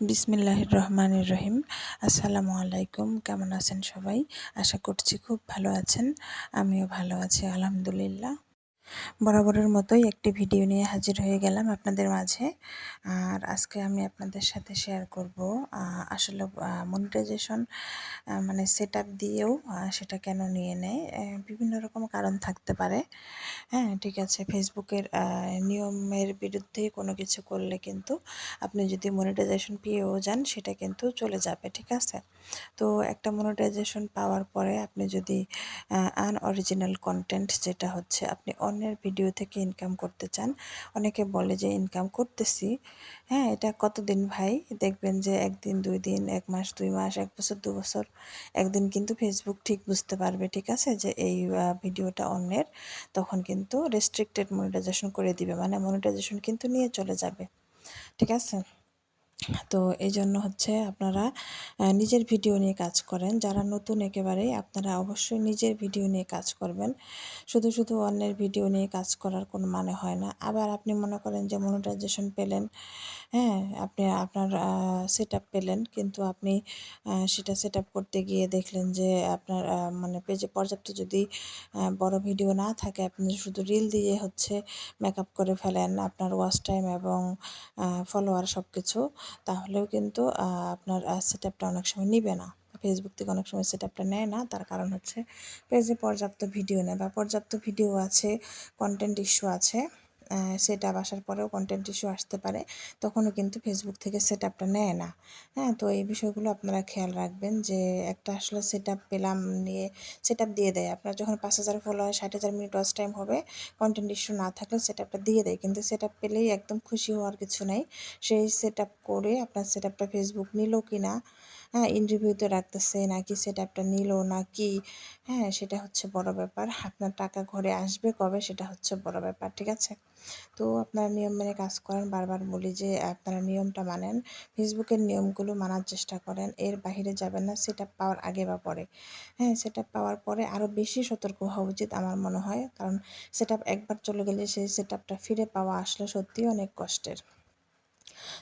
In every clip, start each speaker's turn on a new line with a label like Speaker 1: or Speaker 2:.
Speaker 1: বিসমিল্লাহির রহমানির রহিম। আসসালামু আলাইকুম, কেমন আছেন সবাই? আশা করছি খুব ভালো আছেন। আমিও ভালো আছি, আলহামদুলিল্লাহ। বরাবরের মতোই একটি ভিডিও নিয়ে হাজির হয়ে গেলাম আপনাদের মাঝে। আর আজকে আমি আপনাদের সাথে শেয়ার করব আসলে মনিটাইজেশন মানে সেট দিয়েও সেটা কেন নিয়ে নেয় বিভিন্ন রকম কারণ থাকতে পারে। হ্যাঁ ঠিক আছে, ফেসবুকের নিয়মের বিরুদ্ধে কোনো কিছু করলে কিন্তু আপনি যদি মনিটাইজেশন পেয়েও যান, সেটা কিন্তু চলে যাবে, ঠিক আছে? তো একটা মনিটাইজেশন পাওয়ার পরে আপনি যদি আনঅরিজিনাল কন্টেন্ট যেটা হচ্ছে, আপনি অন্যের ভিডিও থেকে ইনকাম করতে চান, অনেকে বলে যে ইনকাম করতেছি। হ্যাঁ এটা কতদিন ভাই? দেখবেন যে একদিন, দুই দিন, এক মাস, দুই মাস, এক বছর, দু বছর, একদিন কিন্তু ফেসবুক ঠিক বুঝতে পারবে, ঠিক আছে? যে এই ভিডিওটা অন্যের তখন কিন্তু রেস্ট্রিক্টেড মনিটাইজেশন করে দিবে মানে মনিটাইজেশন কিন্তু নিয়ে চলে যাবে, ঠিক আছে? তো এই জন্য হচ্ছে আপনারা নিজের ভিডিও নিয়ে কাজ করেন। যারা নতুন একেবারেই আপনারা অবশ্যই নিজের ভিডিও নিয়ে কাজ করবেন। শুধু শুধু অন্যের ভিডিও নিয়ে কাজ করার কোনো মানে হয় না। আবার আপনি মনে করেন যে মনিটাইজেশন পেলেন হ্যাঁ আপনি আপনার সেট পেলেন, কিন্তু আপনি সেটা সেট করতে গিয়ে দেখলেন যে আপনার মানে পেজে পর্যাপ্ত যদি বড় ভিডিও না থাকে, আপনি শুধু রিল দিয়ে হচ্ছে মেকআপ করে ফেলেন, আপনার ওয়াচ টাইম এবং ফলোয়ার সব কিছু তাহলেও কিন্তু আপনার সেট আপটা অনেক সময় নেবে না। ফেসবুক থেকে অনেক সময় সেট আপটা নেয় না। তার কারণ হচ্ছে, পেজে পর্যাপ্ত ভিডিও নেয় বা পর্যাপ্ত ভিডিও আছে কন্টেন্ট ইস্যু আছে। সেট আপ আসার পরেও কন্টেন্ট ইস্যু আসতে পারে, তখনও কিন্তু ফেসবুক থেকে সেট আপটা নেয় না। হ্যাঁ তো এই বিষয়গুলো আপনারা খেয়াল রাখবেন যে একটা আসলে সেট আপ পেলাম নিয়ে সেট আপ দিয়ে দেয়। আপনার যখন পাঁচ হাজার ফলোয়ার ষাট হাজার মিনিট ওয়াচ টাইম হবে কন্টেন্ট ইস্যু না থাকলে সেট আপটা দিয়ে দেয়। কিন্তু সেট আপ পেলেই একদম খুশি হওয়ার কিছু নাই। সেই সেট আপ করে আপনার সেট আপটা ফেসবুক নিল কি না হ্যাঁ ইন্টারভিউতে রাখতেছে নাকি সেট আপটা নিল না কি হ্যাঁ সেটা হচ্ছে বড় ব্যাপার। আপনার টাকা ঘরে আসবে কবে, সেটা হচ্ছে বড় ব্যাপার, ঠিক আছে? তো আপনারা নিয়ম মেনে কাজ করেন, বারবার বলি যে, আপনারা নিয়মটা মানেন, ফেসবুকের নিয়মগুলো মানার চেষ্টা করেন, এর বাহিরে যাবেন না সেটা পাওয়ার আগে বা পরে। হ্যাঁ সেটা পাওয়ার পরে আরও বেশি সতর্ক হওয়া উচিত আমার মনে হয়, কারণ সেটা একবার চলে গেলে সেই সেট ফিরে পাওয়া আসলে সত্যিই অনেক কষ্টের।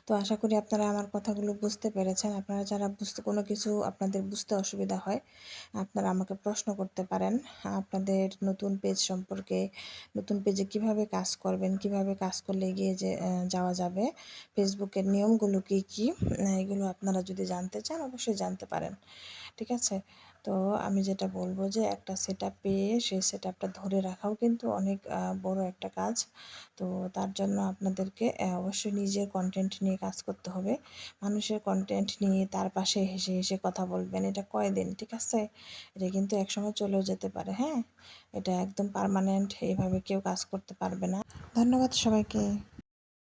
Speaker 1: তো আশা করি আপনারা আমার কথাগুলো বুঝতে পেরেছেন। আপনারা যারা বুঝতে, কোনো কিছু আপনাদের বুঝতে অসুবিধা হয়, আপনারা আমাকে প্রশ্ন করতে পারেন। আপনাদের নতুন পেজ সম্পর্কে, নতুন পেজে কীভাবে কাজ করবেন, কীভাবে কাজ করলে এগিয়ে যে যাওয়া যাবে, ফেসবুকের নিয়মগুলো কী কী, এগুলো আপনারা যদি জানতে চান, অবশ্যই জানতে পারেন। ঠিক আছে? তো আমি যেটা বলব যে একটা সেট পেয়ে সেই সেট ধরে রাখাও কিন্তু অনেক বড় একটা কাজ। তো তার জন্য আপনাদেরকে অবশ্যই নিজের কন্টেন্ট নিয়ে কাজ করতে হবে। মানুষের কন্টেন্ট নিয়ে তার পাশে হেসে হেসে কথা বলবেন, এটা কয়দিন, ঠিক আছে? এটা কিন্তু একসময় চলেও যেতে পারে হ্যাঁ? এটা একদম পারমানেন্ট এইভাবে কেউ কাজ করতে পারবে না। ধন্যবাদ সবাইকে।